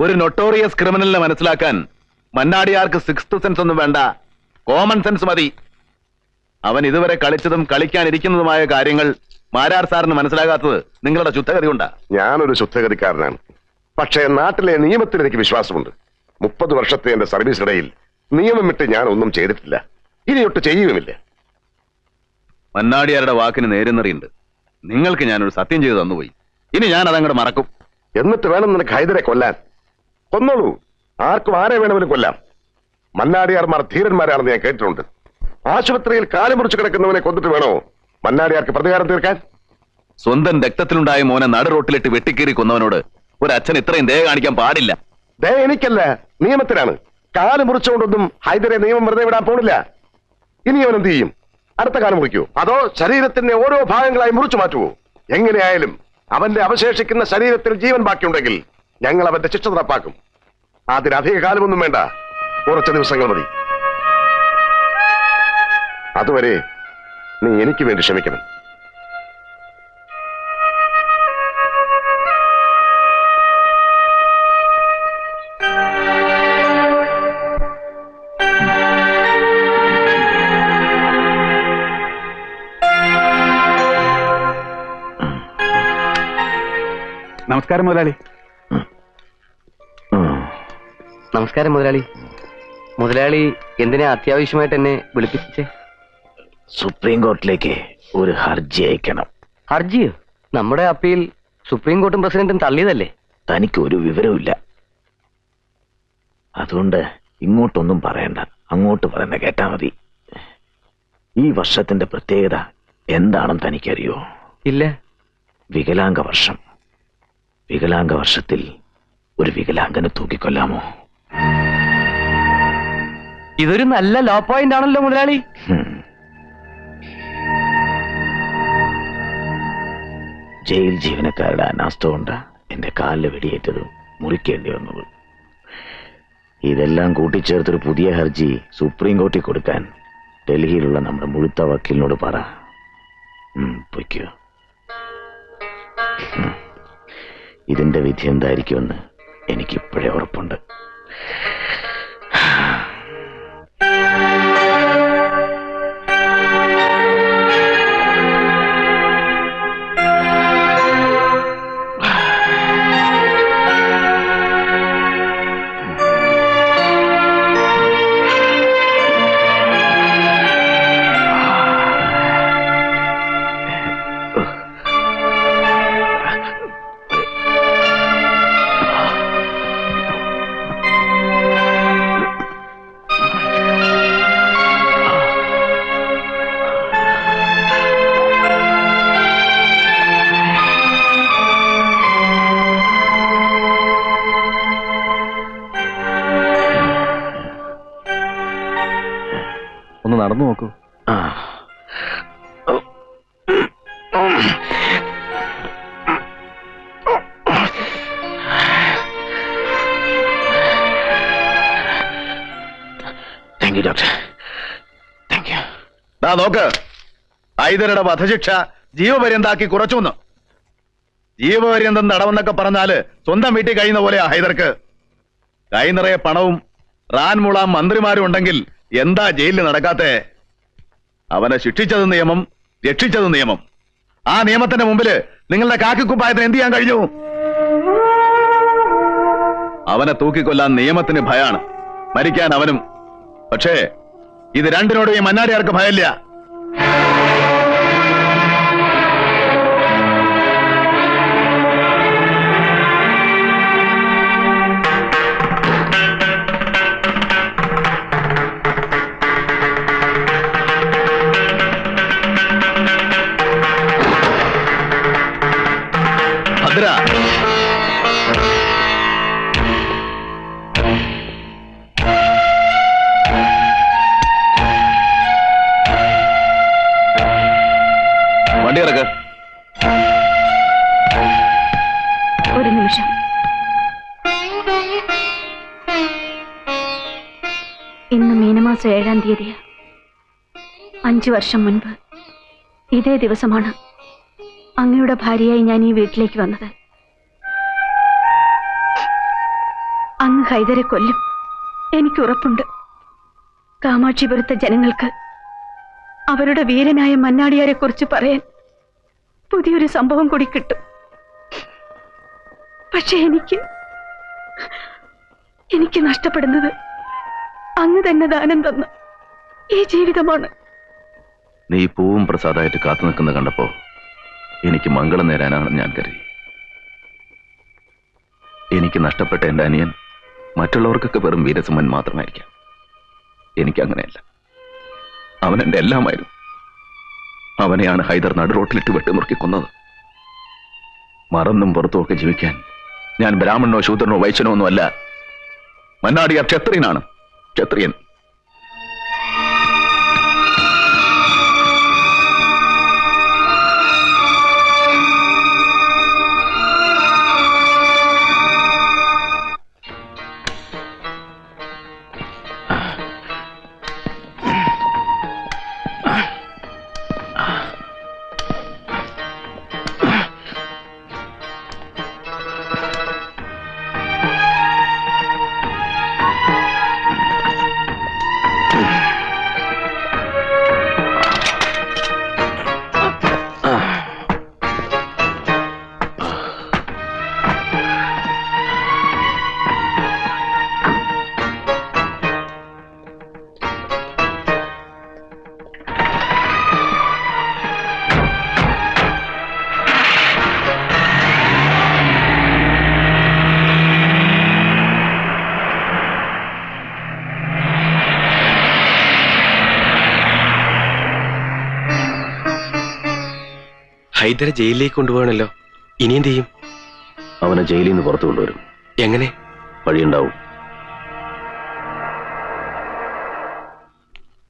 ഒരു നൊട്ടോറിയസ് ക്രിമിനലിനെ മനസ്സിലാക്കാൻ മന്നാടിയാർക്ക് sixth sense ഒന്നും വേണ്ട. കോമൺ സെൻസ് മതി. അവൻ ഇതുവരെ കളിച്ചതും കളിക്കാനിരിക്കുന്നതുമായ കാര്യങ്ങൾ മാരാർ സാറിന് മനസ്സിലാകാത്തത് നിങ്ങളുടെ ശുദ്ധഗതി കൊണ്ടാ ഞാനൊരു ശുദ്ധഗതിക്കാരനാണ്. പക്ഷേ നാട്ടിലെ നിയമത്തിൽ എനിക്ക് വിശ്വാസമുണ്ട്. മുപ്പത് വർഷത്തെ എന്റെ സർവീസിനിടയിൽ നിയമം വിട്ട് ഞാൻ ഒന്നും ചെയ്തിട്ടില്ല. ഇനിയൊട്ട് ചെയ്യുകയുമില്ല. മന്നാടിയാരുടെ വാക്കിന് നേരുന്നറിയുണ്ട്. നിങ്ങൾക്ക് ഞാനൊരു സത്യം ചെയ്തു തന്നുപോയി. ഇനി ഞാൻ അതങ്ങോട്ട് മറക്കും. എന്നിട്ട് വേണം നിനക്ക് ഹൈദരെ കൊല്ലാൻ. കൊന്നോളൂ. ആർക്കും ആരെ വേണമെങ്കിലും കൊല്ലാം. മന്നാടിയാർമാർ ധീരന്മാരാണെന്ന് ഞാൻ കേട്ടിട്ടുണ്ട്. ആശുപത്രിയിൽ കാലുമുറിച്ച് കിടക്കുന്നവനെ കൊന്നിട്ട് വേണോ? മന്നാടിയാർക്ക് പ്രതികാരം തീർക്കാൻ? സ്വന്തം രക്തത്തിലുണ്ടായ മോനെ നാട് റോട്ടിലിട്ട് വെട്ടിക്കീറി കൊന്നവനോട് ഒരു അച്ഛൻ ഇത്രയും ദയ കാണിക്കാൻ പാടില്ല. ദയ എനിക്കല്ല. നിയമത്തിനാണ്. കാൽ മുറിച്ചുകൊണ്ടൊന്നും ഹൈദരെ നിയമം വെറുതെ വിടാൻ പോണില്ല. ഇനി അവൻ എന്ത് ചെയ്യും? അടുത്ത കാലം മുറിക്കൂ. അതോ ശരീരത്തിന്റെ ഓരോ ഭാഗങ്ങളായി മുറിച്ചു മാറ്റുവോ? എങ്ങനെയായാലും അവന്റെ അവശേഷിക്കുന്ന ശരീരത്തിൽ ജീവൻ ബാക്കിയുണ്ടെങ്കിൽ ഞങ്ങൾ അവന്റെ ശിക്ഷ നടപ്പാക്കും. അതിന് അധിക കാലമൊന്നും വേണ്ട. കുറച്ച് ദിവസങ്ങൾ മതി. അതുവരെ നീ എനിക്ക് വേണ്ടി ക്ഷമിക്കണം. നമസ്കാരം മുതലാളി. നമസ്കാരം മുതലാളി. മുതലാളി എന്തിനാ അത്യാവശ്യമായിട്ട് എന്നെ വിളിപ്പിച്ചേ? സുപ്രീം കോർട്ടിലേക്ക് ഒരു ഹർജി അയക്കണം. ഹർജിയോ? നമ്മുടെ അപ്പീൽ സുപ്രീം കോർട്ടും പ്രസിഡന്റും തള്ളിയതല്ലേ? തനിക്ക് ഒരു വിവരവുമില്ല. അതുകൊണ്ട് ഇങ്ങോട്ടൊന്നും പറയണ്ട. അങ്ങോട്ട് പറയുന്ന കേട്ടാ മതി. ഈ വർഷത്തിന്റെ പ്രത്യേകത എന്താണെന്ന് തനിക്കറിയോ? ഇല്ല. വികലാംഗ വർഷം. വികലാംഗ വർഷത്തിൽ ഒരു വികലാംഗനെ തൂക്കിക്കൊല്ലാമോ? ഇതൊരു നല്ല ലോ പോയിന്റ് ആണല്ലോ മുതലാളി. ജയിൽ ജീവനക്കാരുടെ അനാസ്ഥ കൊണ്ട് എന്റെ കാലിൽ വെടിയേറ്റത് മുറിക്കേണ്ടി വന്നത്. ഇതെല്ലാം കൂട്ടിച്ചേർത്തൊരു പുതിയ ഹർജി സുപ്രീം കോർട്ടിൽ കൊടുക്കാൻ ഡൽഹിയിലുള്ള നമ്മുടെ മുഴുത്ത വക്കീലിനോട് പറ. ഇതിന്റെ വിധി എന്തായിരിക്കുമെന്ന് എനിക്കിപ്പോഴേ ഉറപ്പുണ്ട്. നടന്നു നോക്കൂ. ഐതരുടെ thank you doctor thank you ദാ നോക്ക്. ഹൈദരുടെ വധശിക്ഷ ജീവപര്യന്താക്കി കുറച്ചുന്ന് ജീവപര്യന്തം തടവെന്നൊക്കെ പറഞ്ഞാൽ സ്വന്തം വീട്ടിൽ കഴിയുന്ന പോലെയാ ഹൈദർക്ക്. കൈ നിറയെ പണവും റാൻമുള മന്ത്രിമാരും ഉണ്ടെങ്കിൽ എന്താ ജയിലിൽ നടക്കാത്തെ? അവനെ ശിക്ഷിച്ചത് നിയമം രക്ഷിച്ചത് നിയമം. ആ നിയമത്തിന്റെ മുമ്പിൽ നിങ്ങളുടെ കാക്കിക്കുപ്പായത്തിന് എന്ത് ചെയ്യാൻ കഴിഞ്ഞു? അവനെ തൂക്കിക്കൊല്ലാൻ നിയമത്തിന് ഭയാണ്. മരിക്കാൻ അവനും. പക്ഷേ ഇത് രണ്ടിനോടും ഈ മന്നാരിയാർക്ക് ഭയമില്ല. അഞ്ചു വർഷം മുൻപ് ഇതേ ദിവസമാണ് അങ്ങയുടെ ഭാര്യയായി ഞാൻ ഈ വീട്ടിലേക്ക് വന്നത്. അങ്ങ് ഹൈദരെ കൊല്ലും. എനിക്ക് ഉറപ്പുണ്ട്. കാമാക്ഷിപുരത്തെ ജനങ്ങൾക്ക് അവരുടെ വീരനായ മന്നാടിയാരെ കുറിച്ച് പറയാൻ പുതിയൊരു സംഭവം കൂടി കിട്ടും. പക്ഷെ എനിക്ക് എനിക്ക് നഷ്ടപ്പെടുന്നത് അങ്ങ് തന്നെ ദാനം തന്ന ഈ ജീവിതമാണ്. നീ പൂവും പ്രസാദമായിട്ട് കാത്തു നിൽക്കുന്നത് കണ്ടപ്പോ എനിക്ക് മംഗളം നേരാനാണെന്ന് ഞാൻ കരുതി. എനിക്ക് നഷ്ടപ്പെട്ട എന്റെ അനിയൻ മറ്റുള്ളവർക്കൊക്കെ വെറും വീരസമ്മൻ മാത്രമായിരിക്കാം. എനിക്ക് അങ്ങനെയല്ല. അവൻ എന്റെ എല്ലാമായിരുന്നു. അവനെയാണ് ഹൈദർ നടുറോട്ടിലിട്ട് വെട്ടിമുറുക്കി കൊന്നത്. മറന്നും പുറത്തുമൊക്കെ ജീവിക്കാൻ ഞാൻ ബ്രാഹ്മണനോ ശൂദ്രനോ വൈശ്യനോ ഒന്നുമല്ല. മന്നാടിയാർ ക്ഷത്രിയനാണ്. ക്ഷത്രിയൻ. ഹൈദരെ ജയിലിലേക്ക് കൊണ്ടുപോകണല്ലോ. ഇനി എന്ത് ചെയ്യും? അവനെ ജയിലിൽ നിന്ന് പുറത്തു കൊണ്ടുവരും. എങ്ങനെ? വഴിയുണ്ടാവും.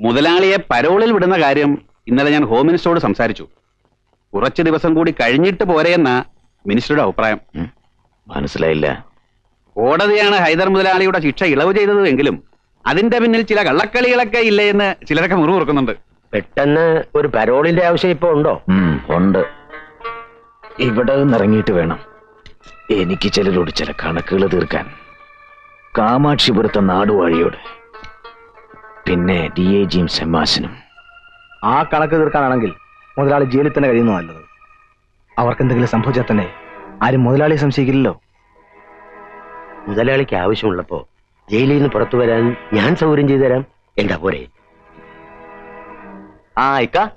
മുതലാളിയെ പരോളിൽ വിടുന്ന കാര്യം ഇന്നലെ ഞാൻ ഹോം മിനിസ്റ്ററോട് സംസാരിച്ചു. കുറച്ച് ദിവസം കൂടി കഴിഞ്ഞിട്ട് പോരെയെന്ന മിനിസ്റ്ററുടെ അഭിപ്രായം. മനസ്സിലായില്ല. കോടതിയാണ് ഹൈദർ മുതലാളിയുടെ ശിക്ഷ ഇളവ് ചെയ്തത് എങ്കിലും അതിന്റെ പിന്നിൽ ചില കള്ളക്കളികളൊക്കെ ഇല്ലേ എന്ന് ചിലരൊക്കെ മുറിവുറുക്കുന്നുണ്ട്. പെട്ടെന്ന് ഒരു പരോളിന്റെ ആവശ്യം ഇപ്പൊ ഉണ്ടോ? ഉണ്ട്. ഇവിടെ നിന്നിറങ്ങിയിട്ട് വേണം. എനിക്ക് ചിലരോട് ചില കണക്കുകൾ തീർക്കാൻ. കാമാക്ഷിപുരത്തെ നാടുവാഴിയോട്. പിന്നെ ഡി എ ജിയും സെമാസിനും ആ കണക്ക് തീർക്കാനാണെങ്കിൽ മുതലാളി ജയിലിൽ തന്നെ കഴിയുന്നു നല്ലത്. അവർക്ക് എന്തെങ്കിലും സംഭവിച്ചാൽ തന്നെ ആരും മുതലാളിയെ സംശയിക്കില്ലല്ലോ. മുതലാളിക്ക് ആവശ്യമുള്ളപ്പോ ജയിലിൽ നിന്ന് പുറത്തു വരാൻ ഞാൻ സൗകര്യം ചെയ്തു തരാം. എന്താ പോരെ? ആ ഇക്ക.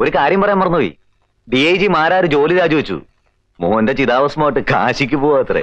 ഒരു കാര്യം പറയാൻ മറന്നുപോയി. ഡി ഐ ജി മാരാര് ജോലി രാജിവെച്ചു? മോഹന്റെ ചിതാവസ്മോട്ട് കാശിക്ക് പോവാത്രേ.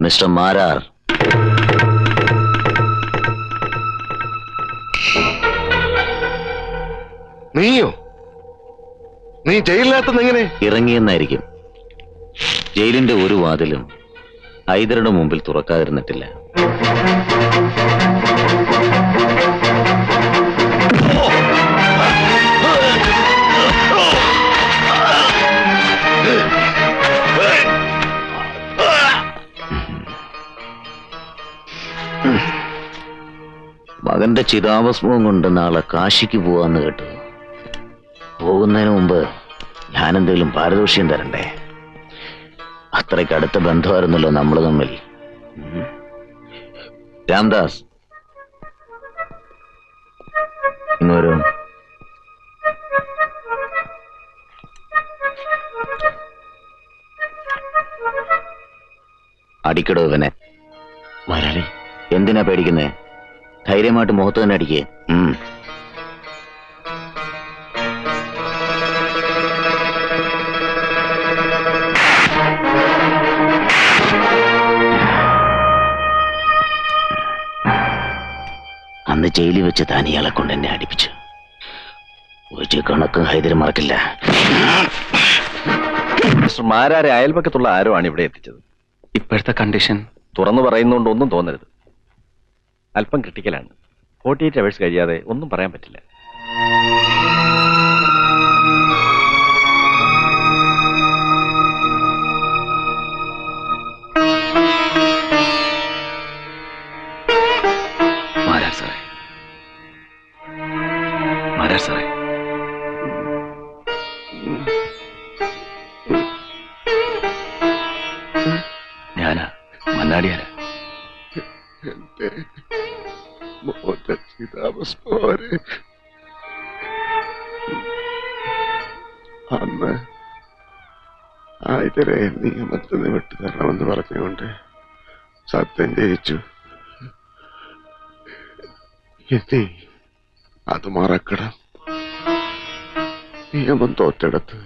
മിസ്റ്റർ മാരാർ. നീയോ? നീ ജയിലിനകത്തുനിന്ന് എങ്ങനെ? ഇറങ്ങിയെന്നായിരിക്കും. ജയിലിന്റെ ഒരു വാതിലും ഹൈദരുടെ മുമ്പിൽ തുറക്കാതിരുന്നിട്ടില്ല. മകന്റെ ചിതാഭസ്മവും കൊണ്ട് നാളെ കാശിക്ക് പോവാന്ന് കേട്ടു. പോകുന്നതിന് മുമ്പ് ഞാനെന്തെങ്കിലും പാരിതോഷ്യം തരണ്ടേ? അത്രയ്ക്ക് അടുത്ത ബന്ധമായിരുന്നല്ലോ നമ്മൾ തമ്മിൽ. രാംദാസ്. ഇങ്ങ് വരൂ. അടിക്കടോ ഇവനെ. എന്തിനാ പേടിക്കുന്നേ? ധൈര്യമായിട്ട് മുഖത്ത് തന്നെ അടിക്കേ. അന്ന് ജയിലിൽ വെച്ച് താൻ ഇയാളെ കൊണ്ട് എന്നെ അടിപ്പിച്ചു. ഒരു കണക്കും ഹൈദര് മറക്കില്ല. മിസ്റ്റർ മാരാരെ അയൽപക്കത്തുള്ള ആരോ ആണ് ഇവിടെ എത്തിച്ചത്? ഇപ്പോഴത്തെ കണ്ടീഷൻ. തുറന്നു പറയുന്നതുകൊണ്ട് ഒന്നും തോന്നരുത്. അല്പം ക്രിട്ടിക്കലാണ്. ഫോർട്ടി എയ്റ്റ് അവേഴ്സ് കഴിയാതെ ഒന്നും പറയാൻ പറ്റില്ല. ആയിതരെ നീ മറ്റൊന്ന് വിട്ടു തരണമെന്ന് പറഞ്ഞുകൊണ്ട് സത്യം ജയിച്ചു. അത് മറക്കണം. നിയമം തോറ്റെടുത്ത്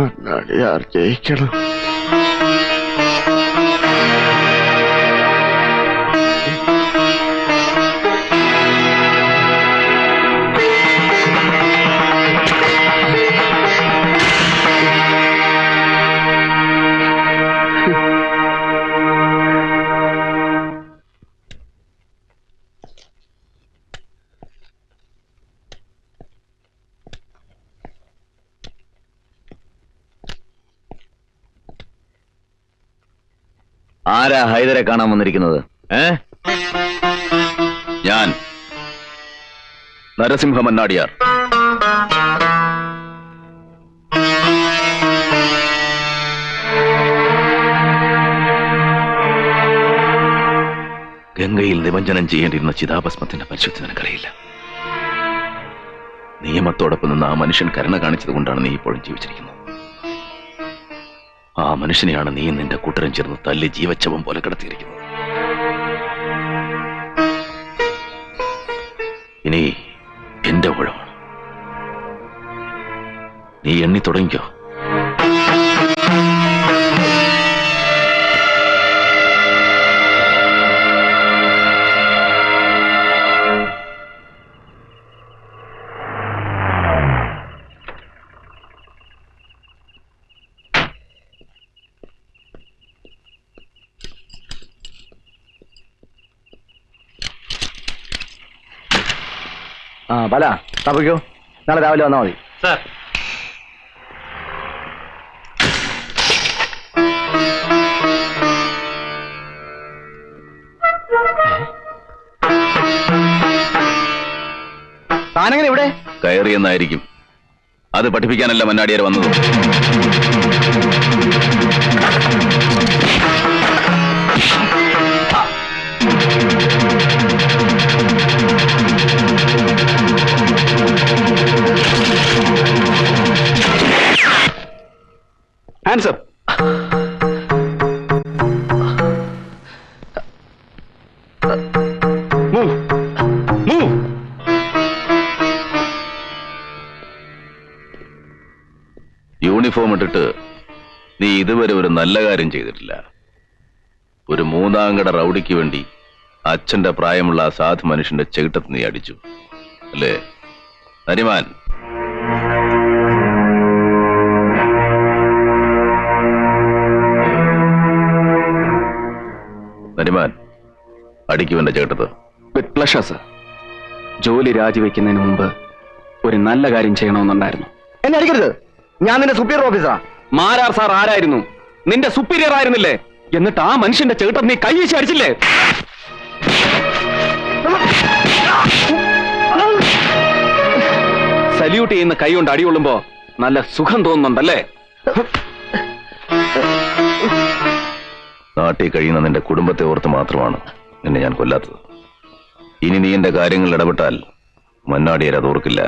മണ്ണാടിയാർ ജയിക്കണം. ആരാ ഹൈദരെ കാണാൻ വന്നിരിക്കുന്നത്? ഏ? ഞാൻ. നരസിംഹ മന്നാടിയാർ. ഗംഗയിൽ നിമഞ്ജനം ചെയ്യേണ്ടിയിരുന്ന ചിതാഭസ്മത്തിന്റെ പരിശുദ്ധി നിനക്കറിയില്ല. നിയമത്തോടൊപ്പം നിന്ന് ആ മനുഷ്യൻ കരുണ കാണിച്ചത് കൊണ്ടാണ് നീ ഇപ്പോഴും ജീവിച്ചിരിക്കുന്നത്. ആ മനുഷ്യനെയാണ് നീ നിന്റെ കൂട്ടരും ചേർന്ന് തല്ലി ജീവച്ചവം പോലെ കിടത്തിയിരിക്കുന്നത്. ഇനി എന്റെ ഊഴമാണ് നീ എണ്ണി തുടങ്ങിക്കോ. ആ പല. തപ്പിക്കോ. നാളെ രാവിലെ വന്നാൽ മതി. സാർ. താനെങ്ങനെ ഇവിടെ കയറിയെന്നായിരിക്കും. അത് പഠിപ്പിക്കാനല്ല മന്നാടിയാർ വന്നത്. യൂണിഫോം ഇട്ടിട്ട് നീ ഇതുവരെ ഒരു നല്ല കാര്യം ചെയ്തിട്ടില്ല. ഒരു മൂന്നാംകട റൗഡിക്ക് വേണ്ടി അച്ഛന്റെ പ്രായമുള്ള ആ സാധു മനുഷ്യന്റെ ചെകിട്ടത്ത് നീ അടിച്ചു. അല്ലേ? നരിമാൻ. നരിമാൻ അടിക്കുവന്റെ ചേട്ടത്ത് വിത്ത് പ്ലഷർ സർ ജോലി രാജിവെക്കുന്നതിന് മുമ്പ് ഒരു നല്ല കാര്യം ചെയ്യണമെന്നുണ്ടായിരുന്നു. എന്നെ അടിക്കരുത്. ഞാൻ നിന്റെ സുപ്പീരിയർ ഓഫീസറാ മാരാർ സാർ ആരായിരുന്നു? നിന്റെ സുപ്പീരിയർ ആയിരുന്നില്ലേ? എന്നിട്ട് ആ മനുഷ്യന്റെ ചേട്ടൻ നീ കൈവീശി അടിച്ചില്ലേ? സല്യൂട്ട് ചെയ്യുന്ന കൈ കൊണ്ട് അടികൊള്ളുമ്പോ നല്ല സുഖം തോന്നുന്നുണ്ടല്ലേ? നാട്ടിൽ കഴിയുന്ന നിന്റെ കുടുംബത്തെ ഓർത്ത് മാത്രമാണ് നിന്നെ ഞാൻ കൊല്ലാത്തത്. ഇനി നീ എന്റെ കാര്യങ്ങളിൽ ഇടപെട്ടാൽ മന്നാടിയരത് ഓർക്കില്ല.